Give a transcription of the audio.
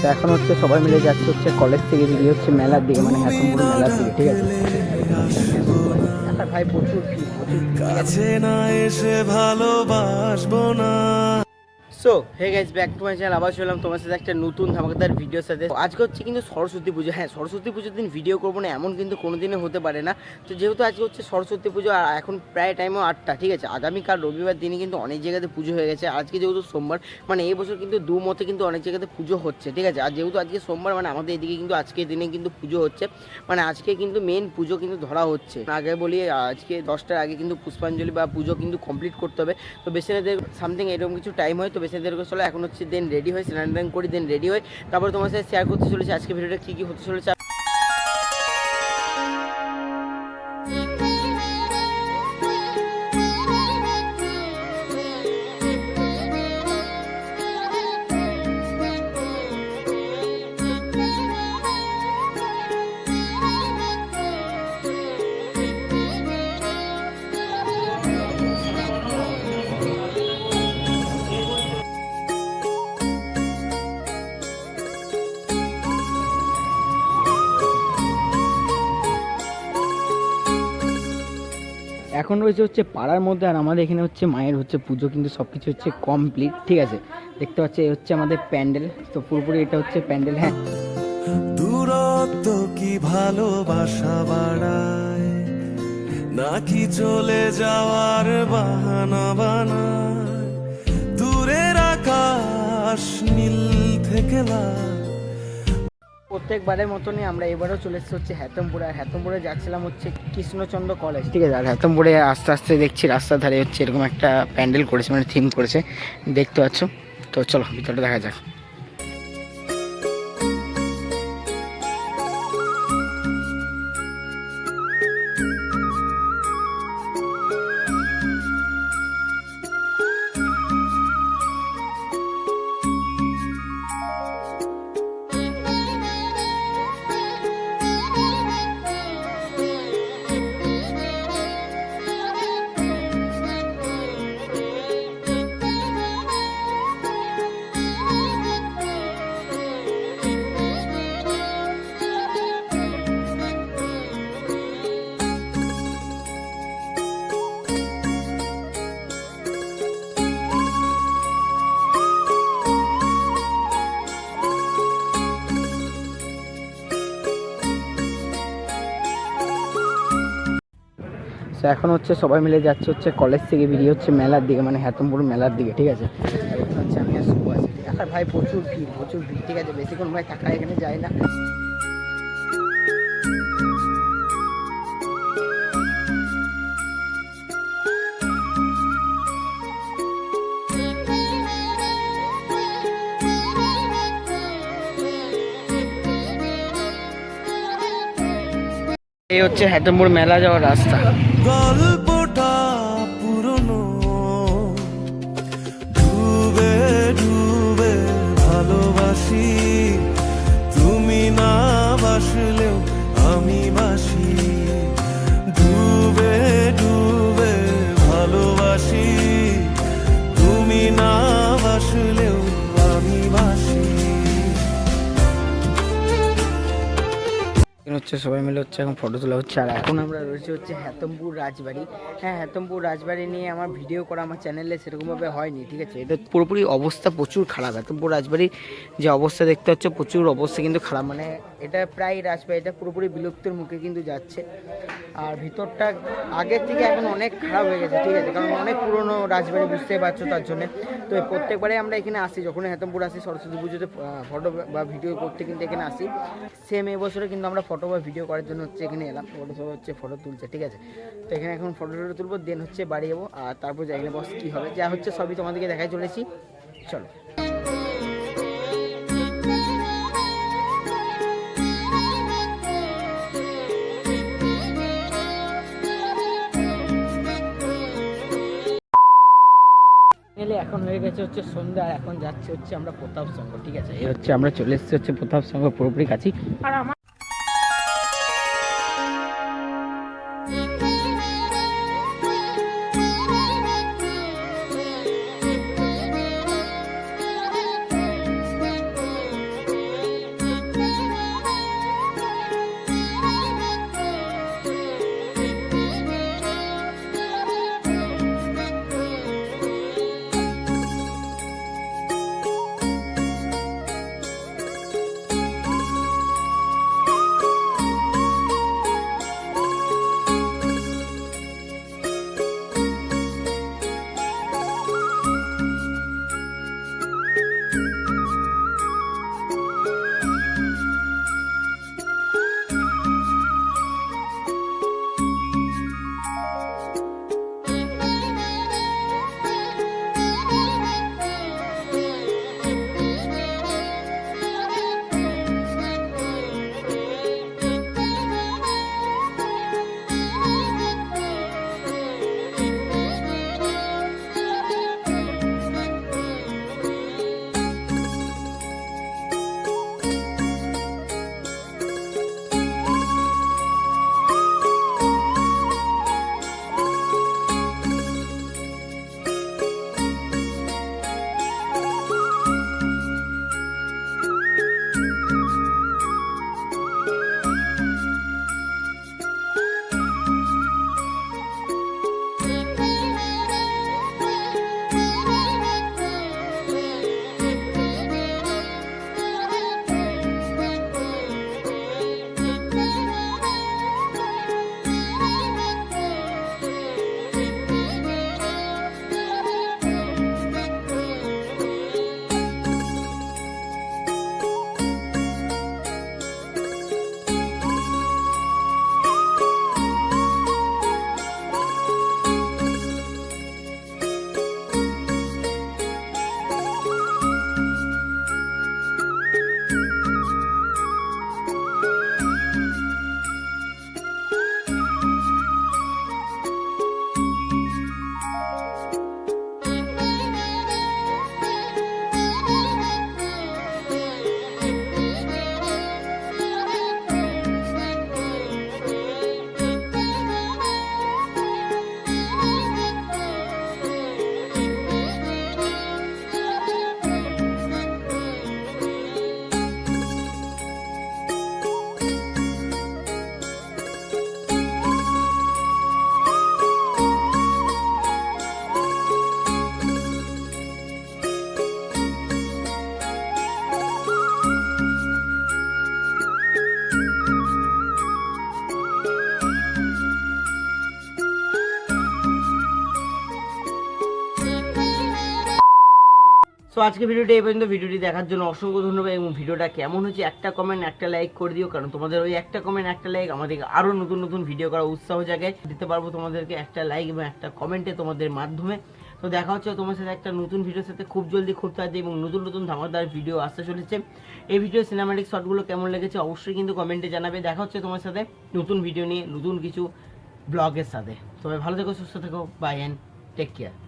তো এখন হচ্ছে সবাই মিলে যাচ্ছে হচ্ছে কলেজ থেকে বেরিয়ে হচ্ছে মেলার দিকে মানে এখন পুরো মেলার দিকে, ঠিক আছে ভাই প্রচুর? কাছে না এসে ভালোবাসবো না so hey guys back to my channel আবার চললাম তোমার সাথে একটা নতুন ধামাকাদার ভিডিওর সাথে। আজকে হচ্ছে কিন্তু সরস্বতী পুজো। হ্যাঁ সরস্বতী পুজোর দিন ভিডিও করব না, এমন কিন্তু কোনোদিনও হতে পারে না। তো যেহেতু আজকে হচ্ছে সরস্বতী পুজো, আর এখন প্রায় টাইমও আটটা, ঠিক আছে? আগামীকাল রবিবার দিনে কিন্তু অনেক জায়গাতে পুজো হয়ে গেছে। আজকে যেহেতু সোমবার মানে এই বছর কিন্তু দু মতে কিন্তু অনেক জায়গাতে পুজো হচ্ছে, ঠিক আছে? আর যেহেতু আজকে সোমবার মানে আমাদের এদিকে কিন্তু আজকের দিনে কিন্তু পুজো হচ্ছে। মানে আজকে কিন্তু মেন পুজো কিন্তু ধরা হচ্ছে। আগে বলি, আজকে দশটার আগে কিন্তু পুষ্পাঞ্জলি বা পুজো কিন্তু কমপ্লিট করতে হবে। তো বেশি সামথিং এরকম কিছু টাইম হয়, তো বেশি দেরি করে চলো। এখন হচ্ছে দেন রেডি হয়ে স্নান টান করি, দেন রেডি হয়ে, তারপর তোমার সাথে শেয়ার করতে চলেছে। আজকে ভিডিওটা কী কী হতে চলেছে? এখন রয়েছে হচ্ছে পাড়ার মধ্যে আর আমাদের এখানে হচ্ছে মায়ের হচ্ছে পুজো, কিন্তু সব কিছু হচ্ছে কমপ্লিট ঠিক আছে? দেখতে পাচ্ছি এই হচ্ছে আমাদের প্যান্ডেল, তো পুরোপুরি এটা হচ্ছে প্যান্ডেল হ্যাঁ। দূরত্ব কি ভালোবাসা বাড়ায়? নাকি চলে যাওয়ার বাহানা বানায়? দূরের আকাশ নীল থেকে লাল। প্রত্যেকবারের মতনই আমরা এবারও চলে এসেছি হচ্ছে হ্যাতমপুরে আর হ্যাতমপুরে যাচ্ছিলাম হচ্ছে কৃষ্ণচন্দ্র কলেজ, ঠিক আছে? আর হ্যাতমপুরে আস্তে আস্তে দেখছি রাস্তার ধারে হচ্ছে এরকম একটা প্যান্ডেল করেছে মানে থিম করেছে। দেখতে পাচ্ছ? তো চলো, ভিতরটা দেখা যাক। এখন হচ্ছে সবাই মিলে যাচ্ছে হচ্ছে কলেজ থেকে বেরিয়ে হচ্ছে মেলার দিকে মানে হ্যাতমপুর মেলার দিকে, ঠিক আছে? হচ্ছে আমি আর ভাই, প্রচুর ভিড় প্রচুর ভিড়, ঠিক আছে? বেশিক্ষণ ভাই থাকা এখানে যায় না। এই হচ্ছে হ্যাতমপুর মেলা যাওয়ার রাস্তা। হচ্ছে সবাই মিলে হচ্ছে এখন ফটো তোলা হচ্ছে। আর এখন আমরা রয়েছে হচ্ছে হ্যাতমপুর রাজবাড়ি। হ্যাঁ হ্যাতমপুর রাজবাড়ি নিয়ে আমার ভিডিও করা আমার চ্যানেলে সেরকমভাবে হয়নি, ঠিক আছে? এটা পুরোপুরি অবস্থা প্রচুর খারাপ। হ্যাতমপুর রাজবাড়ির যে অবস্থা দেখতে হচ্ছে, প্রচুর অবস্থা কিন্তু খারাপ। মানে এটা প্রায় রাজবাড়ি, এটা পুরোপুরি বিলুপ্তির মুখে কিন্তু যাচ্ছে। আর ভিতরটা আগের থেকে এখন অনেক খারাপ হয়ে গেছে, ঠিক আছে? কারণ অনেক পুরনো রাজবাড়ি, বুঝতেই পারছ তার জন্য। তো প্রত্যেকবারে আমরা এখানে আসি যখন হেতমপুর আসি, সরস্বতী পুজোতে ফটো বা ভিডিও করতে কিন্তু এখানে আসি। সেম এবছরে কিন্তু আমরা ফটো বা ভিডিও করার জন্য হচ্ছে এখানে এলাম। ফটো সব হচ্ছে ফটো তুলছে, ঠিক আছে? তো এখানে এখন ফটো টটো তুলবো দেন হচ্ছে বাড়ি যাব আর তারপর যাই বস কী হবে। যা হচ্ছে সবই তোমাদেরকে দেখাই চলেছি। চলো। এখন হয়ে গেছে হচ্ছে সন্ধ্যা, আর এখন যাচ্ছে হচ্ছে আমরা প্রতাপ সংঘ, ঠিক আছে? এই হচ্ছে আমরা চলে এসেছি হচ্ছে প্রতাপ সংঘ পুরোপুরি কাছি আর আমার তো আজকে ভিডিওটি এই পর্যন্ত। ভিডিওটি দেখার জন্য অসংখ্য ধন্যবাদ এবং ভিডিওটা কেমন হচ্ছে একটা কমেন্ট একটা লাইক করে দিও, কারণ তোমাদের ওই একটা কমেন্ট একটা লাইক আমাদেরকে আরও নতুন নতুন ভিডিও করার উৎসাহ জায়গায় দিতে পারব তোমাদেরকে একটা লাইক এবং একটা কমেন্টে তোমাদের মাধ্যমে। তো দেখা হচ্ছে তোমার সাথে একটা নতুন ভিডিওর সাথে খুব জলদি খুব তাড়াতাড়ি এবং নতুন নতুন ধামাকদার ভিডিও আসতে চলেছে। এই ভিডিও সিনেমাটিক শটগুলো কেমন লেগেছে অবশ্যই কিন্তু কমেন্টে জানাবে। দেখা হচ্ছে তোমার সাথে নতুন ভিডিও নিয়ে, নতুন কিছু ব্লগের সাথে। তবে ভালো থেকো, সুস্থ থেকো বাই অ্যান্ড টেক কেয়ার